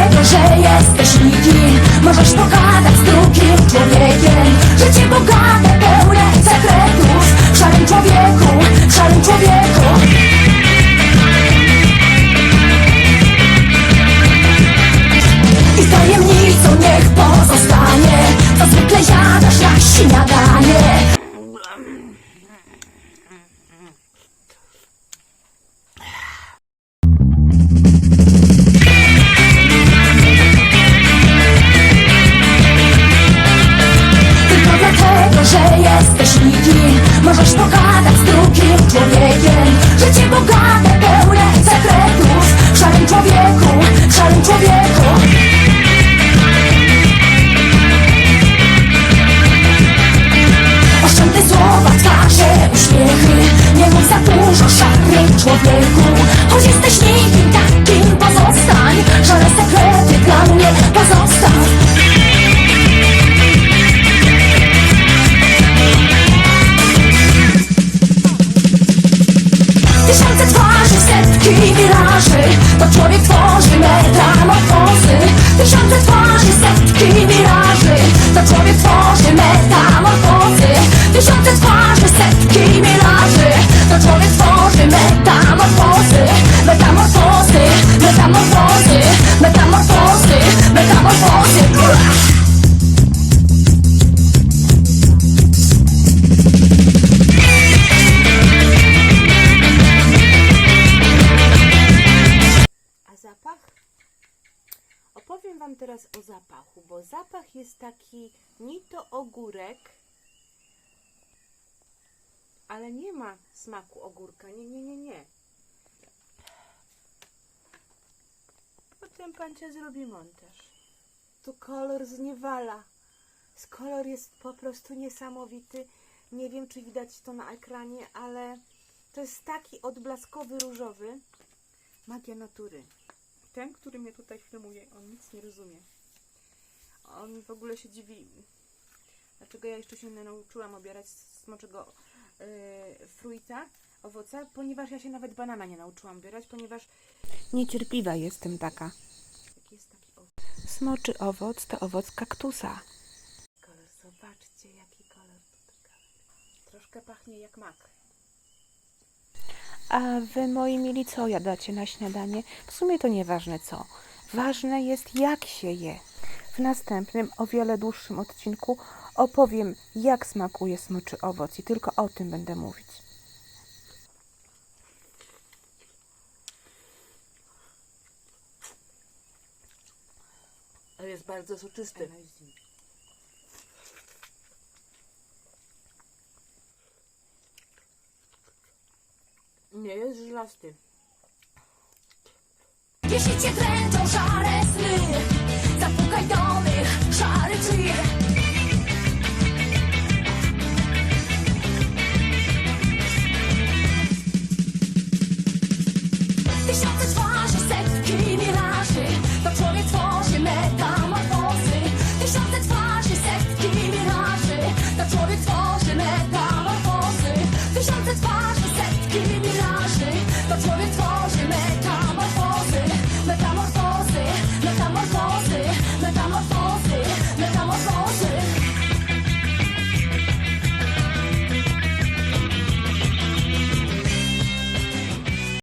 tego, że jesteś nikim Możesz pogadać z drugim człowiekiem Życie bogate, pełne sekretów człowieku. Choć jesteś nikim takim, pozostań Szare sekrety dla mnie pozostaw Tysiące twarzy, setki miraży To człowiek tworzy metamorfozy. Tysiące twarzy, A zapach? Opowiem Wam teraz o zapachu, bo zapach jest taki ni to ogórek, ale nie ma smaku ogórka. Nie, nie, nie, nie. Potem pancia zrobi montaż. Tu kolor zniewala. Kolor jest po prostu niesamowity. Nie wiem, czy widać to na ekranie, ale to jest taki odblaskowy różowy. Magia natury. Ten, który mnie tutaj filmuje, on nic nie rozumie. On w ogóle się dziwi, dlaczego ja jeszcze się nie nauczyłam obierać smoczego yy, fruita, owoca, ponieważ ja się nawet banana nie nauczyłam obierać, ponieważ niecierpliwa jestem taka. Jaki jest taki owoc? Smoczy owoc to owoc kaktusa. Kolor, zobaczcie jaki kolor tutaj. Troszkę pachnie jak mak. A wy, moi mili, co jadacie na śniadanie? W sumie to nieważne co. Ważne jest, jak się je. W następnym, o wiele dłuższym odcinku opowiem, jak smakuje smoczy owoc i tylko o tym będę mówić. jest bardzo soczysty. Nie jest żelasty. Jeśli cię dręczą szare sny, zapukaj do mych szarych drzwi. Tysiące twarzy, setki miraży, to człowiek tworzy.